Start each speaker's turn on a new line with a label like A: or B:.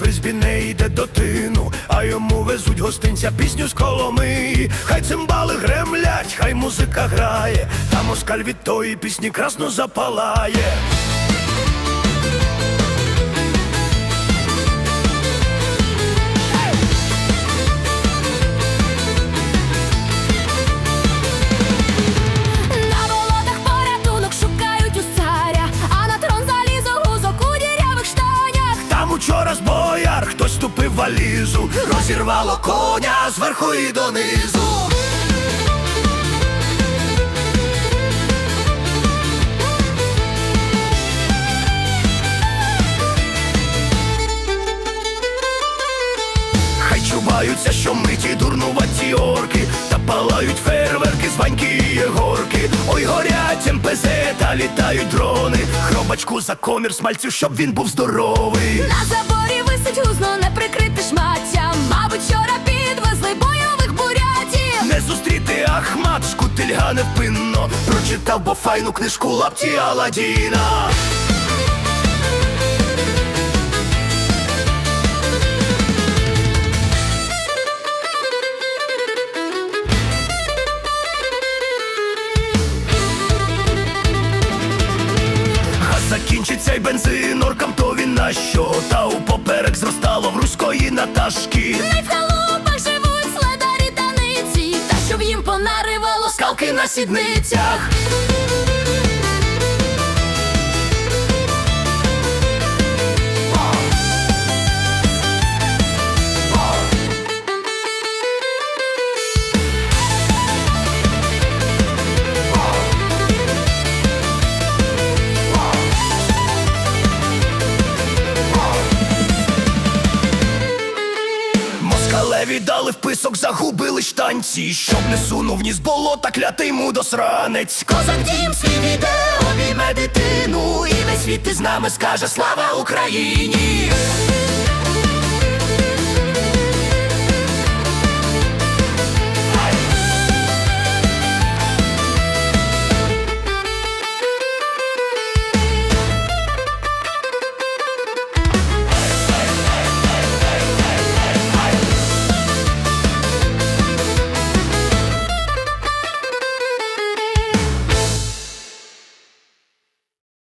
A: призбі не йде до тину, а йому везуть гостинця пісню з Коломиї. Хай цимбали гремлять, хай музика грає, та москаль від тої пісні красно запалає. Там учора з бояр хтось ступив валізу, розірвало коня зверху і донизу. Хай чуваються, що миті дурнуваті орки, палають фейерверки, званьки і єгорки. Ой, горять МПЗ та літають дрони. Хробачку за комір смальцю, щоб він був здоровий.
B: На заборі висить гузно, не прикрити шмаття. Мабуть, вчора підвезли бойових бурятів.
A: Не зустріти Ахмат, шкутильга невпинно Прочитав бо файну книжку лапті Аладдіна Газ закінчиться й бензин, оркам то він на що? Та у поперек зростало в руської Наташки.
B: Най в халупах живуть следарі таниці, та щоб їм понаривало
A: Скалки на сідницях Москалеві дали вписок, загубили штанці, щоб не сунув ні з болота, клятий мудосранець. Козак дім свій відео обійме дитину, і весь світ із нами скаже слава Україні.